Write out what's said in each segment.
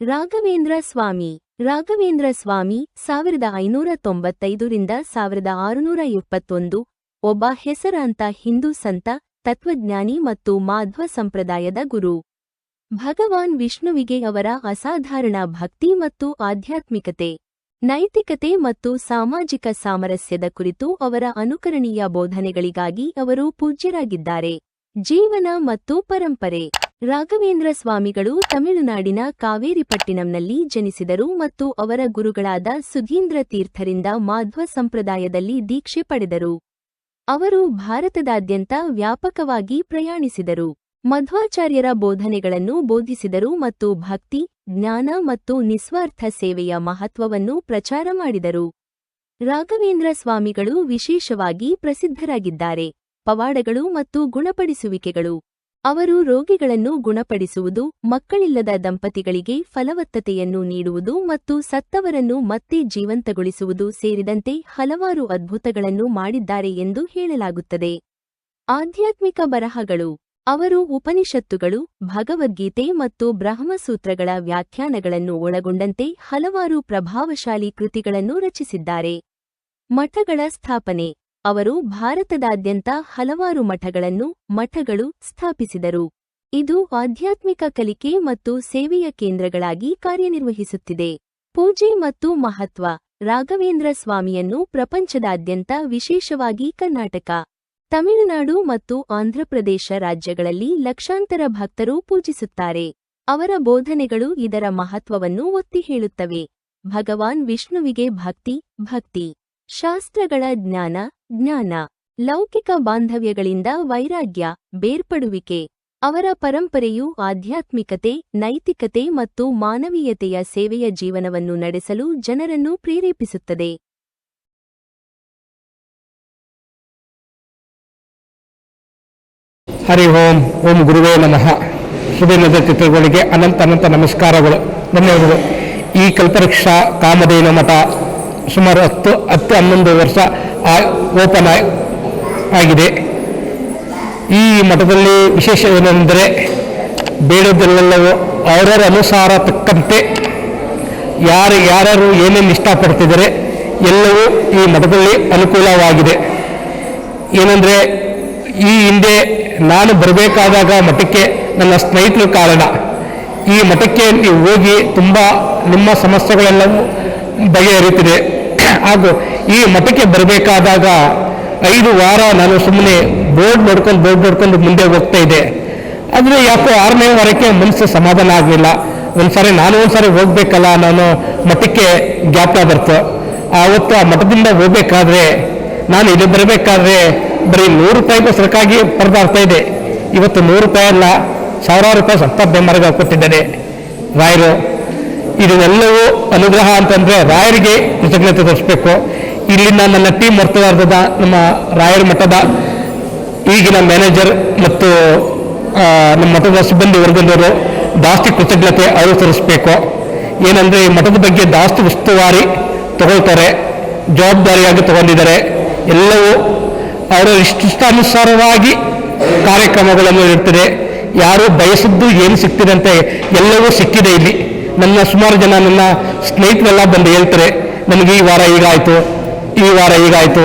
ರಾಘವೇಂದ್ರ ಸ್ವಾಮಿ. ರಾಘವೇಂದ್ರ ಸ್ವಾಮಿ ಸಾವಿರದ ಐನೂರ ತೊಂಬತ್ತೈದರಿಂದ ಸಾವಿರದ ಆರುನೂರ ಇಪ್ಪತ್ತೊಂದು ಒಬ್ಬ ಹೆಸರಾಂತ ಹಿಂದೂ ಸಂತ, ತತ್ವಜ್ಞಾನಿ ಮತ್ತು ಮಾಧ್ವ ಸಂಪ್ರದಾಯದ ಗುರು. ಭಗವಾನ್ ವಿಷ್ಣುವಿಗೆ ಅವರ ಅಸಾಧಾರಣ ಭಕ್ತಿ ಮತ್ತು ಆಧ್ಯಾತ್ಮಿಕತೆ, ನೈತಿಕತೆ ಮತ್ತು ಸಾಮಾಜಿಕ ಸಾಮರಸ್ಯದ ಕುರಿತು ಅವರ ಅನುಕರಣೀಯ ಬೋಧನೆಗಳಿಗಾಗಿ ಅವರು ಪೂಜ್ಯರಾಗಿದ್ದಾರೆ. ಜೀವನ ಮತ್ತು ಪರಂಪರೆ. ರಾಘವೇಂದ್ರ ಸ್ವಾಮಿಗಳು ತಮಿಳುನಾಡಿನ ಕಾವೇರಿಪಟ್ಟಿಣಂನಲ್ಲಿ ಜನಿಸಿದರು ಮತ್ತು ಅವರ ಗುರುಗಳಾದ ಸುಧೀಂದ್ರ ತೀರ್ಥರಿಂದ ಮಾಧ್ವ ಸಂಪ್ರದಾಯದಲ್ಲಿ ದೀಕ್ಷೆ ಪಡೆದರು. ಅವರು ಭಾರತದಾದ್ಯಂತ ವ್ಯಾಪಕವಾಗಿ ಪ್ರಯಾಣಿಸಿದರು. ಮಧ್ವಾಚಾರ್ಯರ ಬೋಧನೆಗಳನ್ನು ಬೋಧಿಸಿದರು ಮತ್ತು ಭಕ್ತಿ, ಜ್ಞಾನ ಮತ್ತು ನಿಸ್ವಾರ್ಥ ಸೇವೆಯ ಮಹತ್ವವನ್ನು ಪ್ರಚಾರ ಮಾಡಿದರು. ರಾಘವೇಂದ್ರ ಸ್ವಾಮಿಗಳು ವಿಶೇಷವಾಗಿ ಪ್ರಸಿದ್ಧರಾಗಿದ್ದಾರೆ. ಪವಾಡಗಳು ಮತ್ತು ಗುಣಪಡಿಸುವಿಕೆಗಳು. ಅವರು ರೋಗಿಗಳನ್ನು ಗುಣಪಡಿಸುವುದು, ಮಕ್ಕಳಿಲ್ಲದ ದಂಪತಿಗಳಿಗೆ ಫಲವತ್ತತೆಯನ್ನು ನೀಡುವುದು ಮತ್ತು ಸತ್ತವರನ್ನು ಮತ್ತೆ ಜೀವಂತಗೊಳಿಸುವುದು ಸೇರಿದಂತೆ ಹಲವಾರು ಅದ್ಭುತಗಳನ್ನು ಮಾಡಿದ್ದಾರೆ ಎಂದು ಹೇಳಲಾಗುತ್ತದೆ. ಆಧ್ಯಾತ್ಮಿಕ ಬರಹಗಳು, ಅವರು ಉಪನಿಷತ್ತುಗಳು, ಭಗವದ್ಗೀತೆ ಮತ್ತು ಬ್ರಹ್ಮಸೂತ್ರಗಳ ವ್ಯಾಖ್ಯಾನಗಳನ್ನು ಒಳಗೊಂಡಂತೆ ಹಲವಾರು ಪ್ರಭಾವಶಾಲಿ ಕೃತಿಗಳನ್ನು ರಚಿಸಿದ್ದಾರೆ. ಮಠಗಳ ಸ್ಥಾಪನೆ ಅವರು ಭಾರತದಾದ್ಯಂತ ಹಲವಾರು ಮಠಗಳನ್ನು, ಮಠಗಳು ಸ್ಥಾಪಿಸಿದರು. ಇದು ಆಧ್ಯಾತ್ಮಿಕ ಕಲಿಕೆ ಮತ್ತು ಸೇವೆಯ ಕೇಂದ್ರಗಳಾಗಿ ಕಾರ್ಯನಿರ್ವಹಿಸುತ್ತಿದೆ. ಪೂಜೆ ಮತ್ತು ಮಹತ್ವ, ರಾಘವೇಂದ್ರ ಸ್ವಾಮಿಯನ್ನು ಪ್ರಪಂಚದಾದ್ಯಂತ ವಿಶೇಷವಾಗಿ ಕರ್ನಾಟಕ, ತಮಿಳುನಾಡು ಮತ್ತು ಆಂಧ್ರಪ್ರದೇಶ ರಾಜ್ಯಗಳಲ್ಲಿ ಲಕ್ಷಾಂತರ ಭಕ್ತರು ಪೂಜಿಸುತ್ತಾರೆ. ಅವರ ಬೋಧನೆಗಳು ಇದರ ಮಹತ್ವವನ್ನು ಒತ್ತಿ ಹೇಳುತ್ತವೆ. ಭಗವಾನ್ ವಿಷ್ಣುವಿಗೆ ಭಕ್ತಿ ಭಕ್ತಿ. ಶಾಸ್ತ್ರಗಳ ಜ್ಞಾನ ಜ್ಞಾನ, ಲೌಕಿಕ ಬಾಂಧವ್ಯಗಳಿಂದ ವೈರಾಗ್ಯ, ಬೇರ್ಪಡುವಿಕೆ, ಅವರ ಪರಂಪರೆಯು ಆಧ್ಯಾತ್ಮಿಕತೆ, ನೈತಿಕತೆ ಮತ್ತು ಮಾನವೀಯತೆಯ ಸೇವೆಯ ಜೀವನವನ್ನು ನಡೆಸಲು ಜನರನ್ನು ಪ್ರೇರೇಪಿಸುತ್ತದೆ. ಹರಿ ಓಂ ಓಂ ಗುರುವೇ ನಮಃ. ಸುದಿನದ ಚಿತ್ರಗಳಿಗೆ ಅನಂತ ಅನಂತ ನಮಸ್ಕಾರಗಳು. ಧನ್ಯವಾದಗಳು. ಈ ಕಲ್ಪವೃಕ್ಷ ಕಾಮಧೇನು ಮಠ ಸುಮಾರು ಹತ್ತು ಹತ್ತು ಹನ್ನೊಂದು ವರ್ಷ ಓಪನ್ ಆಗಿದೆ. ಈ ಮಠದಲ್ಲಿ ವಿಶೇಷ ಏನೆಂದರೆ ಬೇಡದಲ್ಲೆಲ್ಲವೂ ಅವರವರ ಅನುಸಾರ ತಕ್ಕಂತೆ ಯಾರು ಯಾರು ಏನೇನು ಇಷ್ಟಪಡ್ತಿದ್ದಾರೆ ಎಲ್ಲವೂ ಈ ಮಠದಲ್ಲಿ ಅನುಕೂಲವಾಗಿದೆ. ಏನಂದರೆ ಈ ಹಿಂದೆ ನಾನು ಬರಬೇಕಾದಾಗ ಮಠಕ್ಕೆ ನನ್ನ ಸ್ನೇಹಿತರು ಕಾರಣ. ಈ ಮಠಕ್ಕೆ ನೀವು ಹೋಗಿ ತುಂಬ ನಿಮ್ಮ ಸಮಸ್ಯೆಗಳೆಲ್ಲವೂ ಬಗೆಹರಿಯುತ್ತಿದೆ ಹಾಗೂ ಈ ಮಠಕ್ಕೆ ಬರಬೇಕಾದಾಗ ಐದು ವಾರ ನಾನು ಸುಮ್ಮನೆ ಬೋರ್ಡ್ ನೋಡ್ಕೊಂಡು ಬೋರ್ಡ್ ನೋಡ್ಕೊಂಡು ಮುಂದೆ ಹೋಗ್ತಾ ಇದ್ದೆ. ಆದರೆ ಯಾಕೋ ಆರನೇ ವಾರಕ್ಕೆ ಮನಸ್ಸು ಸಮಾಧಾನ ಆಗಲಿಲ್ಲ. ಒಂದ್ಸಾರಿ ನಾನು ಒಂದ್ಸಾರಿ ಹೋಗ್ಬೇಕಲ್ಲ, ನಾನು ಮಠಕ್ಕೆ ಜ್ಞಾಪಕ ಬರ್ತು. ಆವತ್ತು ಆ ಮಠದಿಂದ ಹೋಗ್ಬೇಕಾದ್ರೆ, ನಾನು ಇಲ್ಲಿ ಬರಬೇಕಾದ್ರೆ ಬರೀ ನೂರು ರೂಪಾಯಿಗೂ ಸರಕಾಗಿ ಪರದಾಡ್ತಾ ಇದೆ ಇವತ್ತು ನೂರು ರೂಪಾಯಿ ಅಲ್ಲ, ಸಾವಿರಾರು ರೂಪಾಯಿ ಸತ್ತ ಬೆಂಬರಗ ಕೊಟ್ಟಿದ್ದಾರೆ ರಾಯರು, ಇದನ್ನೆಲ್ಲವೂ ಅನುಗ್ರಹ ಅಂತಂದ್ರೆ ರಾಯರಿಗೆ ಕೃತಜ್ಞತೆ ತೋರಿಸ್ಬೇಕು. ಇಲ್ಲಿನ ನನ್ನ ಟೀಮ್ ವರ್ತವಾರ್ಧದ ನಮ್ಮ ರಾಯರ ಮಠದ ಈಗಿನ ಮ್ಯಾನೇಜರ್ ಮತ್ತು ನಮ್ಮ ಮಠದ ಸಿಬ್ಬಂದಿ ವರ್ಗದವರು ಜಾಸ್ತಿ ಕೃತಜ್ಞತೆ ಅನುಸರಿಸಬೇಕು. ಏನಂದರೆ ಈ ಮಠದ ಬಗ್ಗೆ ಜಾಸ್ತಿ ಉಸ್ತುವಾರಿ ತಗೊಳ್ತಾರೆ, ಜವಾಬ್ದಾರಿಯಾಗಿ ತಗೊಂಡಿದ್ದಾರೆ. ಎಲ್ಲವೂ ಅವರ ಇಷ್ಟಿಷ್ಟಾನುಸಾರವಾಗಿ ಕಾರ್ಯಕ್ರಮಗಳನ್ನು ಇರ್ತದೆ ಯಾರು ಬಯಸಿದ್ದು ಏನು ಸಿಗ್ತಿದೆ ಎಲ್ಲವೂ ಸಿಕ್ಕಿದೆ ಇಲ್ಲಿ. ನನ್ನ ಸುಮಾರು ಜನ ನನ್ನ ಸ್ನೇಹಿತರೆಲ್ಲ ಬಂದು ಹೇಳ್ತಾರೆ ನಮಗೆ ಈ ವಾರ ಹೀಗಾಯಿತು ಈ ವಾರ ಹೀಗಾಯಿತು?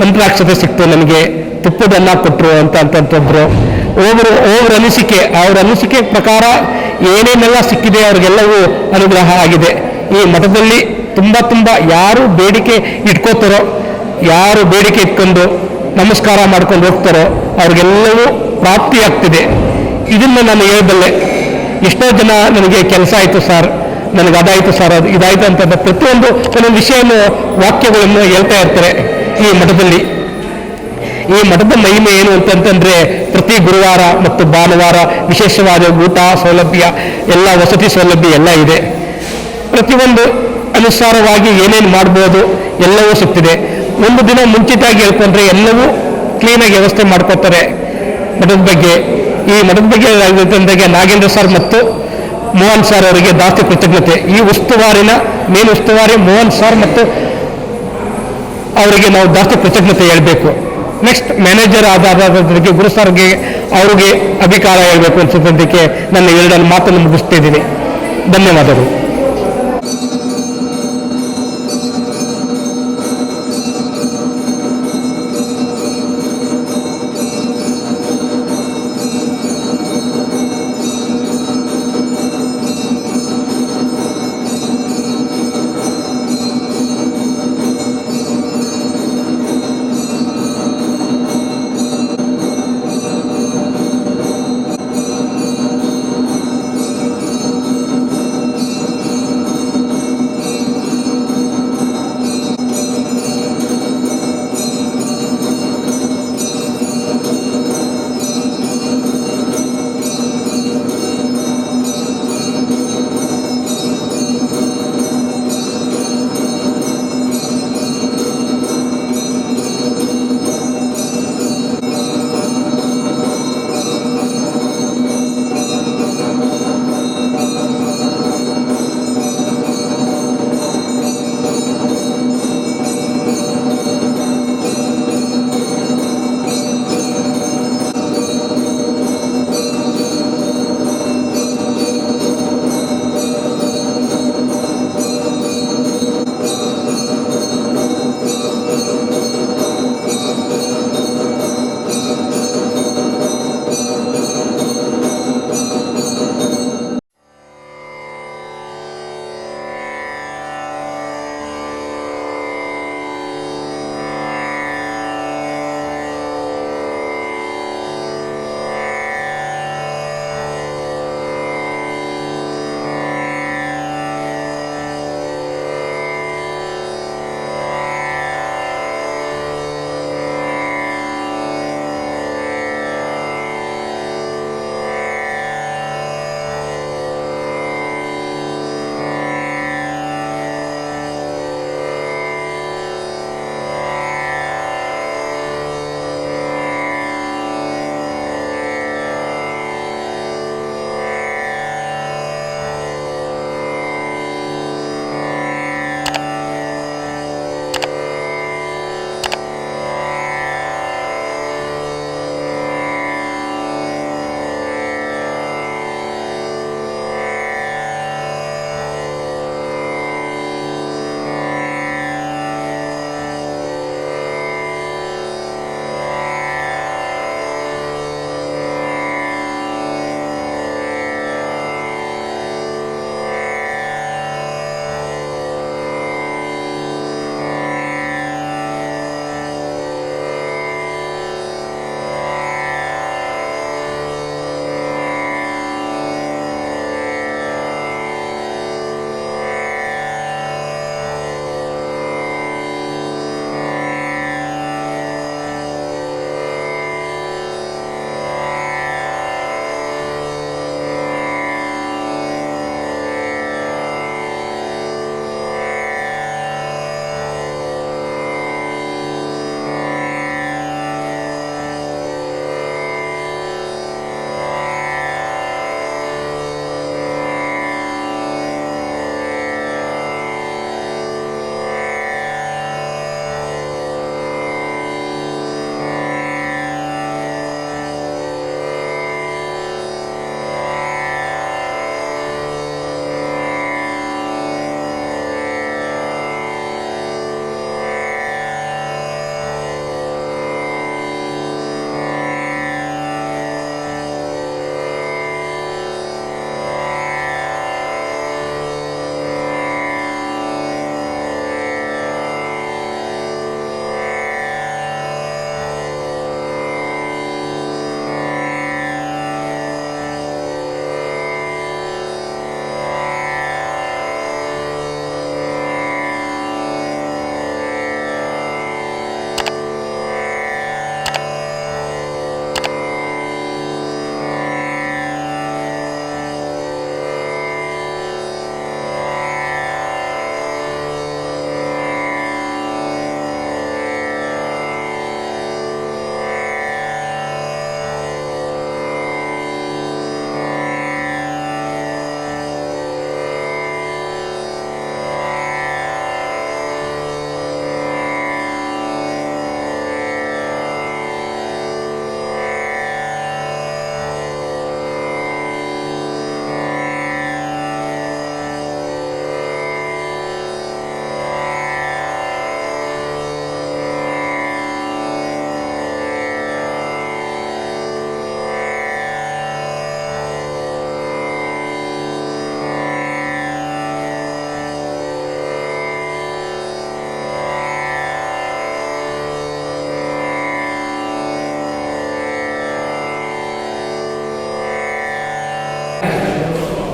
ಮಂತ್ರಾಕ್ಷತೆ ಸಿಕ್ತು ನನಗೆ ತುಪ್ಪದನ್ನ ಕೊಟ್ಟರು ಅಂತ ಅಂತಂತಂದ್ರು. ಒಬ್ಬರು ಒಬ್ಬರ ಅನಿಸಿಕೆ, ಅವ್ರ ಅನಿಸಿಕೆ ಪ್ರಕಾರ ಏನೇನೆಲ್ಲ ಸಿಕ್ಕಿದೆ ಅವ್ರಿಗೆಲ್ಲವೂ ಅನುಗ್ರಹ ಆಗಿದೆ. ಈ ಮಠದಲ್ಲಿ ತುಂಬ ತುಂಬ ಯಾರು ಬೇಡಿಕೆ ಇಟ್ಕೋತಾರೋ, ಯಾರು ಬೇಡಿಕೆ ಇಟ್ಕೊಂಡು ನಮಸ್ಕಾರ ಮಾಡ್ಕೊಂಡು ಹೋಗ್ತಾರೋ, ಅವ್ರಿಗೆಲ್ಲವೂ ಪ್ರಾಪ್ತಿಯಾಗ್ತಿದೆ. ಇದನ್ನು ನಾನು ಹೇಳಬಲ್ಲೆ ಎಷ್ಟೋ ಜನ ನನಗೆ ಕೆಲಸ ಆಯಿತು ಸರ್. ನನಗೆ ಅದಾಯಿತು ಸರ್, ಅದು ಇದಾಯಿತು ಅಂತ ಪ್ರತಿಯೊಂದು ಕೆಲವೊಂದು ವಿಷಯವನ್ನು ವಾಕ್ಯಗಳನ್ನು ಹೇಳ್ತಾ ಇರ್ತಾರೆ ಈ ಮಠದಲ್ಲಿ. ಈ ಮಠದ ಮಹಿಮೆ ಏನು ಅಂತಂತಂದ್ರೆ ಪ್ರತಿ ಗುರುವಾರ ಮತ್ತು ಭಾನುವಾರ ವಿಶೇಷವಾದ ಊಟ, ಸೌಲಭ್ಯ, ಎಲ್ಲ ವಸತಿ ಸೌಲಭ್ಯ ಎಲ್ಲ ಇದೆ. ಪ್ರತಿಯೊಂದು ಅನುಸಾರವಾಗಿ ಏನೇನು ಮಾಡ್ಬೋದು ಎಲ್ಲವೂ ಸಿಗ್ತಿದೆ. ಒಂದು ದಿನ ಮುಂಚಿತವಾಗಿ ಹೇಳ್ಕೊಂಡ್ರೆ ಎಲ್ಲವೂ ಕ್ಲೀನಾಗಿ ವ್ಯವಸ್ಥೆ ಮಾಡ್ಕೋತಾರೆ ಮಠದ ಬಗ್ಗೆ ಈ ಮಠದ ಬಗ್ಗೆ ನಾಗೇಂದ್ರ ಸರ್ ಮತ್ತು ಮೋಹನ್ ಸರ್ ಅವರಿಗೆ ಜಾಸ್ತಿ ಕೃತಜ್ಞತೆ. ಈ ಉಸ್ತುವಾರಿನ ಮೇನ್ ಉಸ್ತುವಾರಿ ಮೋಹನ್ ಸರ್ ಮತ್ತು ಅವರಿಗೆ ನಾವು ಜಾಸ್ತಿ ಕೃತಜ್ಞತೆ ಹೇಳಬೇಕು. ನೆಕ್ಸ್ಟ್ ಮ್ಯಾನೇಜರ್ ಆಧಾರಕ್ಕೆ ಗುರು ಸರ್ಗೆ ಅವರಿಗೆ ಅಭಿಕಾರ ಹೇಳಬೇಕು ಅನ್ಸಿದ್ದಕ್ಕೆ ನನ್ನ ಎರಡನ್ನು ಮಾತನ್ನು ಮುಗಿಸ್ತಾ ಇದ್ದೀನಿ. ಧನ್ಯವಾದಗಳು.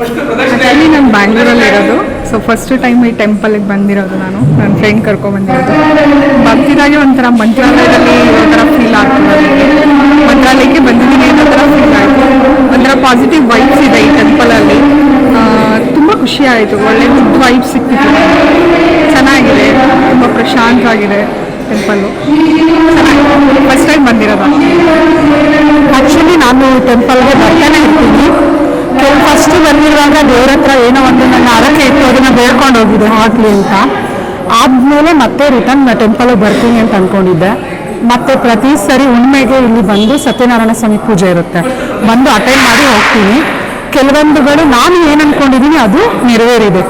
ಆ್ಯಕ್ಚುಲಿ ನಾನು ಬ್ಯಾಂಗ್ಳೂರಲ್ಲಿ ಇರೋದು ಸೊ ಫಸ್ಟ್ ಟೈಮ್ ಈ ಟೆಂಪಲ್ಗೆ ಬಂದಿರೋದು ನಾನು. ನನ್ನ ಫ್ರೆಂಡ್ ಕರ್ಕೊಂಡು ಬಂದಿರೋದು. ಒಂಥರ ಮಂತ್ರಾಲಯದಲ್ಲಿ ಒಂಥರ ಥರ ಫೀಲ್ ಆಗ್ತದೆ ಮಂತ್ರಾಲಯಕ್ಕೆ ಬಂದಿದ್ದೀನಿ ಅನ್ನೋ ಫೀಲ್ ಆಯಿತು. ಒಂಥರ ಪಾಸಿಟಿವ್ ವೈಬ್ಸ್ ಇದೆ ಈ ಟೆಂಪಲಲ್ಲಿ ತುಂಬ ಖುಷಿ ಆಯಿತು. ಒಳ್ಳೆ ಗುಡ್ ವೈಬ್ಸ್ ಸಿಕ್ತಿತ್ತು ಚೆನ್ನಾಗಿದೆ. ತುಂಬ ಪ್ರಶಾಂತವಾಗಿದೆ ಟೆಂಪಲ್ಲು ಫಸ್ಟ್ ಟೈಮ್ ಬಂದಿರೋದು. ಆ್ಯಕ್ಚುಲಿ ನಾನು ಟೆಂಪಲ್ಗೆ ಬರ್ತಾನೆ ಇರ್ತೀನಿ. ಬಂದಿರುವಾಗ ದೇವ್ರ ಹತ್ರ ಏನೋ ಒಂದು ನನ್ನ ಹರಕೆ ಇತ್ತು, ಅದನ್ನ ಬೇಡ್ಕೊಂಡು ಹೋಗಿದೆ ಹಾಕ್ಲಿ ಅಂತ. ಆದ್ಮೇಲೆ ಮತ್ತೆ ರಿಟರ್ನ್ ಟೆಂಪಲ್ಗೆ ಬರ್ತೀನಿ ಅಂತ ಅನ್ಕೊಂಡಿದ್ದೆ. ಮತ್ತೆ ಪ್ರತಿ ಸರಿ ಉಣ್ಮೆಗೆ ಇಲ್ಲಿ ಬಂದು ಸತ್ಯನಾರಾಯಣ ಸ್ವಾಮಿ ಪೂಜೆ ಇರುತ್ತೆ. ಬಂದು ಅಟೆಂಡ್ ಮಾಡಿ ಹೋಗ್ತೀನಿ. ಕೆಲವೊಂದುಗಳು ನಾನು ಏನು ಅನ್ಕೊಂಡಿದ್ದೀನಿ ಅದು ನೆರವೇರಿದೆ.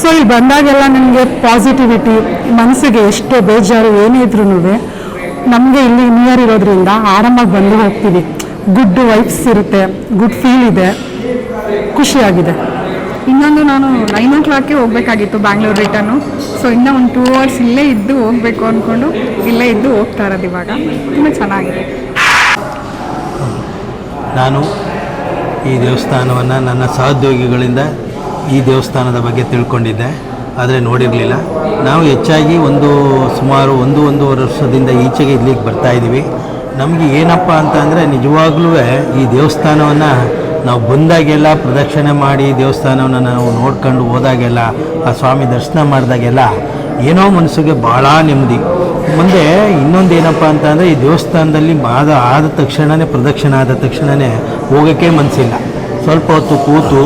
ಸೊ ಇಲ್ಲಿ ಬಂದಾಗೆಲ್ಲ ನನಗೆ ಪಾಸಿಟಿವಿಟಿ ಮನಸ್ಸಿಗೆ ಎಷ್ಟು ಬೇಜಾರು ಏನೇ ಇದ್ರೂ ನಮಗೆ ಇಲ್ಲಿ ನಿಯರ್ ಇರೋದ್ರಿಂದ ಆರಾಮಾಗಿ ಬಂದು ಹೋಗ್ತೀವಿ. ಗುಡ್ ವೈಬ್ಸ್ ಇರುತ್ತೆ ಗುಡ್ ಫೀಲ್ ಇದೆ. ಖುಷಿಯಾಗಿದೆ. ಇನ್ನೊಂದು ನಾನು ನೈನ್ ಓ ಕ್ಲಾಕ್ಗೆ ಹೋಗ್ಬೇಕಾಗಿತ್ತು ಬ್ಯಾಂಗ್ಳೂರ್ ರಿಟರ್ನು ಸೊ ಇನ್ನೂ ಒಂದು ಟೂ ಅವರ್ಸ್ ಇಲ್ಲೇ ಇದ್ದು ಹೋಗಬೇಕು ಅಂದ್ಕೊಂಡು ಇಲ್ಲೇ ಇದ್ದು ಹೋಗ್ತಾ ಇರೋದು ಇವಾಗ. ತುಂಬ ಚೆನ್ನಾಗಿದೆ. ನಾನು ಈ ದೇವಸ್ಥಾನವನ್ನು ನನ್ನ ಸಹೋದ್ಯೋಗಿಗಳಿಂದ ಈ ದೇವಸ್ಥಾನದ ಬಗ್ಗೆ ತಿಳ್ಕೊಂಡಿದ್ದೆ. ಆದರೆ ನೋಡಿರಲಿಲ್ಲ. ನಾವು ಹೆಚ್ಚಾಗಿ ಒಂದು ಸುಮಾರು ಒಂದು ಒಂದೂವರೆ ವರ್ಷದಿಂದ ಈಚೆಗೆ ಇಲ್ಲಿಗೆ ಬರ್ತಾ ಇದ್ದೀವಿ ನಮಗೆ ಏನಪ್ಪ ಅಂತ ಅಂದರೆ ನಿಜವಾಗ್ಲೂ ಈ ದೇವಸ್ಥಾನವನ್ನು ನಾವು ಬಂದಾಗೆಲ್ಲ ಪ್ರದಕ್ಷಿಣೆ ಮಾಡಿ ದೇವಸ್ಥಾನವನ್ನು ನಾವು ನೋಡ್ಕೊಂಡು ಹೋದಾಗೆಲ್ಲ, ಆ ಸ್ವಾಮಿ ದರ್ಶನ ಮಾಡಿದಾಗೆಲ್ಲ ಏನೋ ಮನಸ್ಸಿಗೆ ಭಾಳ ನೆಮ್ಮದಿ. ಮುಂದೆ ಇನ್ನೊಂದು ಏನಪ್ಪ ಅಂತ ಅಂದರೆ ಈ ದೇವಸ್ಥಾನದಲ್ಲಿ ಆದ ಆದ ತಕ್ಷಣವೇ ಪ್ರದಕ್ಷಿಣೆ ಆದ ತಕ್ಷಣವೇ ಹೋಗೋಕ್ಕೆ ಮನಸ್ಸಿಲ್ಲ. ಸ್ವಲ್ಪ ಹೊತ್ತು ಕೂತು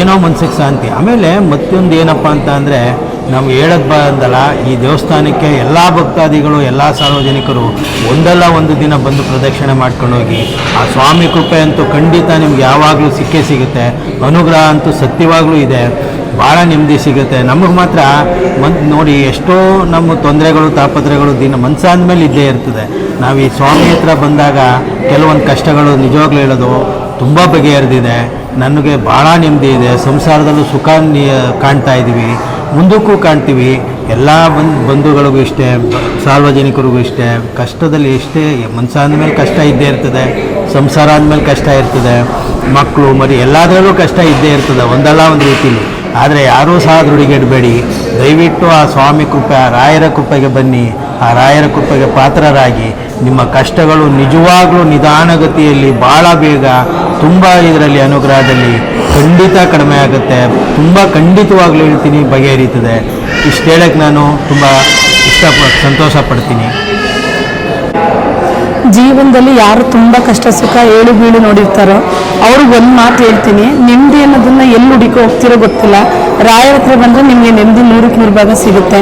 ಏನೋ ಮನಸ್ಸಿಗೆ ಶಾಂತಿ. ಆಮೇಲೆ ಮತ್ತೊಂದು ಏನಪ್ಪ ಅಂತ ಅಂದರೆ ನಾವು ಹೇಳೋದು ಬಂದಲ್ಲ ಈ ದೇವಸ್ಥಾನಕ್ಕೆ ಎಲ್ಲ ಭಕ್ತಾದಿಗಳು, ಎಲ್ಲ ಸಾರ್ವಜನಿಕರು ಒಂದಲ್ಲ ಒಂದು ದಿನ ಬಂದು ಪ್ರದಕ್ಷಿಣೆ ಮಾಡ್ಕೊಂಡು ಹೋಗಿ, ಆ ಸ್ವಾಮಿ ಕೃಪೆ ಅಂತೂ ಖಂಡಿತ ನಿಮ್ಗೆ ಯಾವಾಗಲೂ ಸಿಕ್ಕೇ ಸಿಗುತ್ತೆ. ಅನುಗ್ರಹ ಅಂತೂ ಸತ್ಯವಾಗಲೂ ಇದೆ. ಭಾಳ ನೆಮ್ಮದಿ ಸಿಗುತ್ತೆ. ನಮಗೆ ಮಾತ್ರ ಮನ್, ನೋಡಿ, ಎಷ್ಟೋ ನಮ್ಮ ತೊಂದರೆಗಳು ತಾಪತ್ರೆಗಳು ದಿನ ಮನಸ್ಸಾದ ಮೇಲೆ ಇದ್ದೇ ಇರ್ತದೆ. ನಾವು ಈ ಸ್ವಾಮಿ ಹತ್ರ ಬಂದಾಗ ಕೆಲವೊಂದು ಕಷ್ಟಗಳು ನಿಜವಾಗ್ಲೂ ಹೇಳೋದು ತುಂಬ ಬಗೆಹರಿದಿದೆ. ನನಗೆ ಭಾಳ ನೆಮ್ಮದಿ ಇದೆ. ಸಂಸಾರದಲ್ಲೂ ಸುಖ ಕಾಣ್ತಾ ಇದ್ದೀವಿ. ಮುಂದಕ್ಕೂ ಕಾಣ್ತೀವಿ. ಎಲ್ಲ ಬಂದು, ಬಂಧುಗಳಿಗೂ ಇಷ್ಟೇ, ಸಾರ್ವಜನಿಕರಿಗೂ ಇಷ್ಟೇ. ಕಷ್ಟದಲ್ಲಿ ಎಷ್ಟೇ ಮನಸ್ಸಾದ ಮೇಲೆ ಕಷ್ಟ ಇದ್ದೇ ಇರ್ತದೆ. ಸಂಸಾರ ಆದಮೇಲೆ ಕಷ್ಟ ಇರ್ತದೆ. ಮಕ್ಕಳು ಮರಿ, ಎಲ್ಲದರಲ್ಲೂ ಕಷ್ಟ ಇದ್ದೇ ಇರ್ತದೆ. ಒಂದಲ್ಲ ಒಂದು ರೀತಿಲಿ. ಆದರೆ ಯಾರೂ ಸಹ ದುಡಿಗೆಡಬೇಡಿ. ದಯವಿಟ್ಟು ಆ ಸ್ವಾಮಿ ಕೃಪೆ ರಾಯರ ಕೃಪೆಗೆ ಬನ್ನಿ. ಆ ರಾಯರ ಕೃಪೆಗೆ ಪಾತ್ರರಾಗಿ ನಿಮ್ಮ ಕಷ್ಟಗಳು ನಿಜವಾಗ್ಲೂ ನಿಧಾನಗತಿಯಲ್ಲಿ ಭಾಳ ಬೇಗ ತುಂಬ ಇದರಲ್ಲಿ ಅನುಗ್ರಹದಲ್ಲಿ ಖಂಡಿತ ಕಡಿಮೆ ಆಗುತ್ತೆ ತುಂಬ ಖಂಡಿತವಾಗ್ಲೂ ಹೇಳ್ತೀನಿ ಬಗೆಹರಿತದೆ ಇಷ್ಟು ಹೇಳಕ್ಕೆ ನಾನು ತುಂಬ ಇಷ್ಟ ಸಂತೋಷ ಪಡ್ತೀನಿ. ಜೀವನದಲ್ಲಿ ಯಾರು ತುಂಬ ಕಷ್ಟ ಸುಖ ಏಳು ಬೀಳು ನೋಡಿರ್ತಾರೋ, ಅವ್ರಿಗೆ ಒಂದು ಮಾತು ಹೇಳ್ತೀನಿ. ನೆಮ್ಮದಿ ಅನ್ನೋದನ್ನು ಎಲ್ಲಿ ಹುಡುಕಿ ಹೋಗ್ತಿರೋ ಗೊತ್ತಿಲ್ಲ. ರಾಯರ ಹತ್ರ ಬಂದರೆ ನಿಮಗೆ ನೆಮ್ಮದಿ ನೂರಕ್ಕೆ ನೂರು ಭಾಗ ಸಿಗುತ್ತೆ.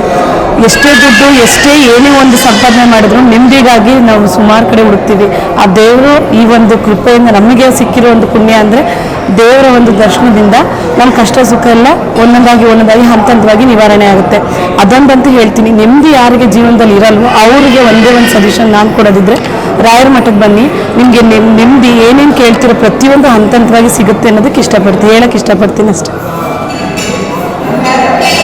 ಎಷ್ಟೇ ದುಡ್ಡು, ಎಷ್ಟೇ ಏನೇ ಒಂದು ಸಂಪಾದನೆ ಮಾಡಿದ್ರು ನೆಮ್ಮದಿಗಾಗಿ ನಾವು ಸುಮಾರು ಕಡೆ ಹುಡುಕ್ತೀವಿ ಆ ದೇವರು ಈ ಒಂದು ಕೃಪೆಯಿಂದ ನಮಗೆ ಸಿಕ್ಕಿರೋ ಒಂದು ಪುಣ್ಯ ಅಂದರೆ ದೇವರ ಒಂದು ದರ್ಶನದಿಂದ ನಮ್ಮ ಕಷ್ಟ ಸುಖ ಎಲ್ಲ ಒಂದೊಂದಾಗಿ ಒಂದೊಂದಾಗಿ ಹಂತ ಹಂತವಾಗಿ ನಿವಾರಣೆ ಆಗುತ್ತೆ. ಅದೊಂದಂತೂ ಹೇಳ್ತೀನಿ, ನೆಮ್ಮದಿ ಯಾರಿಗೆ ಜೀವನದಲ್ಲಿ ಇರಲ್ವೋ ಅವರಿಗೆ ಒಂದೇ ಒಂದು ಸಜೆಷನ್ ನಾನು ಕೊಡೋದಿದ್ರೆ ರಾಯರ ಮಠಕ್ಕೆ ಬನ್ನಿ, ನಿಮಗೆ ನೆಮ್ಮದಿ ಏನೇನು ಕೇಳ್ತಿರೋ ಪ್ರತಿಯೊಂದು ಹಂತ ಹಂತವಾಗಿ ಸಿಗುತ್ತೆ ಅನ್ನೋದಕ್ಕೆ ಇಷ್ಟಪಡ್ತೀನಿ ಹೇಳಕ್ಕೆ ಇಷ್ಟಪಡ್ತೀನಿ ಅಷ್ಟೇ.